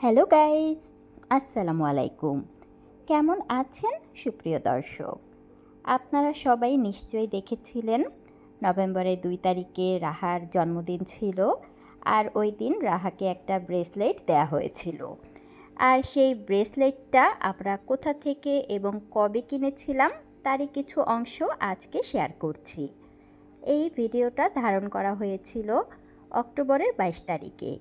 Hello guys, আসসালামু আলাইকুম। কেমন আছেন সুপ্রিয় দর্শক? আপনারা সবাই নিশ্চয়ই দেখেছিলেন, নভেম্বরের দুই তারিখে রাহার জন্মদিন ছিল আর ওই দিন রাহাকে একটা ব্রেসলেট দেয়া হয়েছিল। আর সেই ব্রেসলেটটা আমরা কোথা থেকে এবং কবে কিনেছিলাম তারই কিছু অংশ আজকে শেয়ার করছি। এই ভিডিওটা ধারণ করা হয়েছিল অক্টোবরের বাইশ তারিখে।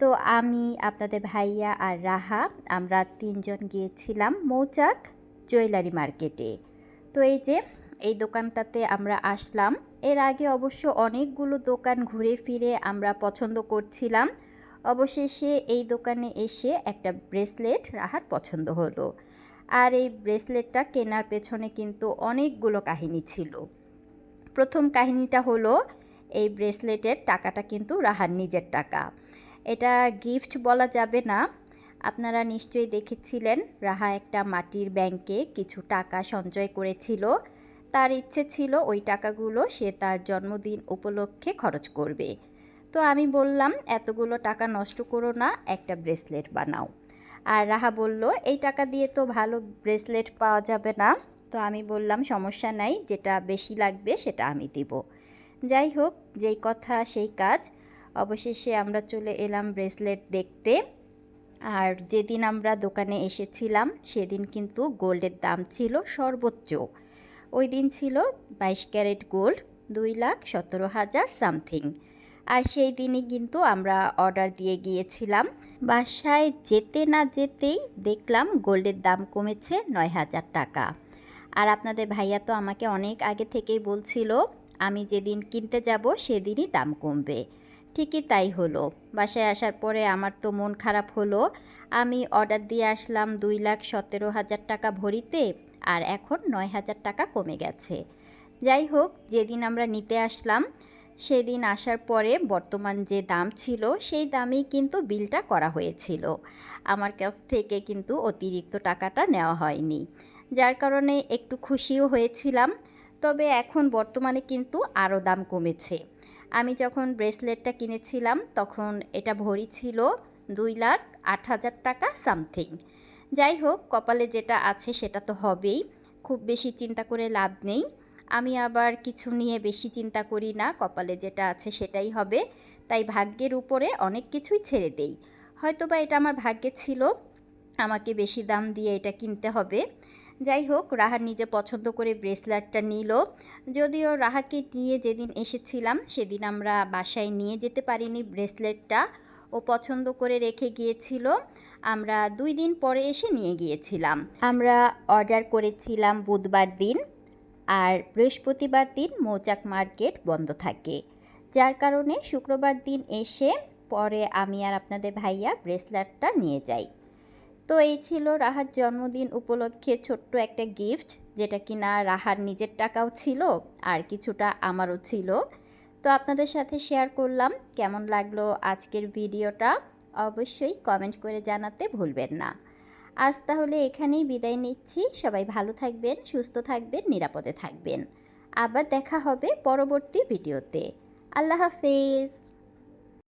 তো আমি, আপনাদের ভাইয়া আর রাহা, আমরা তিনজন গিয়েছিলাম মৌচাক জুয়েলারি মার্কেটে। তো এই যে, এই দোকানটাতে আমরা আসলাম। এর আগে অবশ্য অনেকগুলো দোকান ঘুরে ফিরে আমরা পছন্দ করছিলাম। অবশেষে এই দোকানে এসে একটা ব্রেসলেট রাহার পছন্দ হলো। আর এই ব্রেসলেটটা কেনার পেছনে কিন্তু অনেকগুলো কাহিনী ছিল। প্রথম কাহিনীটা হলো, এই ব্রেসলেটের টাকাটা কিন্তু রাহার নিজের টাকা। এটা গিফট বলা যাবে না। আপনারা নিশ্চয়ই দেখেছিলেন, রাহা একটা মাটির ব্যাংকে কিছু টাকা সঞ্চয় করেছিল। তার ইচ্ছে ছিল ওই টাকাগুলো সে তার জন্মদিন উপলক্ষে খরচ করবে। তো আমি বললাম, এতগুলো টাকা নষ্ট করো না, একটা ব্রেসলেট বানাও। আর রাহা বলল, এই টাকা দিয়ে তো ভালো ব্রেসলেট পাওয়া যাবে না। তো আমি বললাম, সমস্যা নাই, যেটা বেশি লাগবে সেটা আমি দিব। যাই হোক, যেই কথা, সেই কাজ। অবশেষে আমরা চলে এলাম ব্রেসলেট দেখতে। আর যেদিন আমরা দোকানে এসেছিলাম, সেদিন কিন্তু গোল্ডের দাম ছিল সর্বোচ্চ। ওই দিন ছিল বাইশ ক্যারেট গোল্ড, দুই লাখ সতেরো হাজার সামথিং। আর সেই দিনই কিন্তু আমরা অর্ডার দিয়ে গিয়েছিলাম। বাসায় যেতে না যেতেই দেখলাম গোল্ডের দাম কমেছে নয় হাজার টাকা। আর আপনাদের ভাইয়া তো আমাকে অনেক আগে থেকেই বলছিল, আমি যেদিন কিনতে যাব, সেদিনই দাম কমবে। ঠিকই তাই হলো। বাসায় আসার পরে আমার তো মন খারাপ হলো। আমি অর্ডার দিয়ে আসলাম দুই লাখ সতেরো হাজার টাকা ভরিতে আর এখন নয় হাজার টাকা কমে গেছে। যাই হোক, যেদিন আমরা নিতে আসলাম, সেদিন আসার পরে বর্তমান যে দাম ছিল, সেই দামেই কিন্তু বিলটা করা হয়েছিল। আমার কাছ থেকে কিন্তু অতিরিক্ত টাকাটা নেওয়া হয়নি। যার কারণে একটু খুশিও হয়েছিলাম, তবে এখন বর্তমানে কিন্তু আরও দাম কমেছে। আমি যখন ব্রেসলেটটা কিনেছিলাম, তখন এটা ভরি ছিল দুই লাখ আট হাজার টাকা সামথিং। যাই হোক, কপালে যেটা আছে সেটা তো হবেই, খুব বেশি চিন্তা করে লাভ নেই। আমি আবার কিছু নিয়ে বেশি চিন্তা করি না, কপালে যেটা আছে সেটাই হবে। তাই ভাগ্যের উপরে অনেক কিছুই ছেড়ে দেই। হয়তো বা এটা আমার ভাগ্যে ছিল, আমাকে বেশি দাম দিয়ে এটা কিনতে হবে। যাই হোক, রাহা নিজে পছন্দ করে ব্রেসলেটটা নিল। যদিও রাহাকে নিয়ে যেদিন এসেছিলাম, সেদিন আমরা বাসায় নিয়ে যেতে পারিনি ব্রেসলেটটা। ও পছন্দ করে রেখে গিয়েছিল। আমরা দুই দিন পরে এসে নিয়ে গিয়েছিলাম। আমরা অর্ডার করেছিলাম বুধবার দিন, আর বৃহস্পতিবার দিন মৌচাক মার্কেট বন্ধ থাকে। যার কারণে শুক্রবার দিন এসে পরে আমি আর আপনাদের ভাইয়া ব্রেসলেটটা নিয়ে যাই। তো এই ছিল রাহার জন্মদিন উপলক্ষে ছোট্ট একটা গিফট যেটা কিনা রাহার নিজের টাকাও ছিল আর কিছুটা আমারও ছিল। তো আপনাদের সাথে শেয়ার করলাম কেমন লাগল আজকের ভিডিওটা, অবশ্যই কমেন্ট করে জানাতে ভুলবেন না। আজ তাহলে এখানেই বিদায় নিচ্ছি, সবাই ভালো থাকবেন, সুস্থ থাকবেন, নিরাপদে থাকবেন। আবার দেখা হবে পরবর্তী ভিডিওতে। আল্লাহ হাফেজ।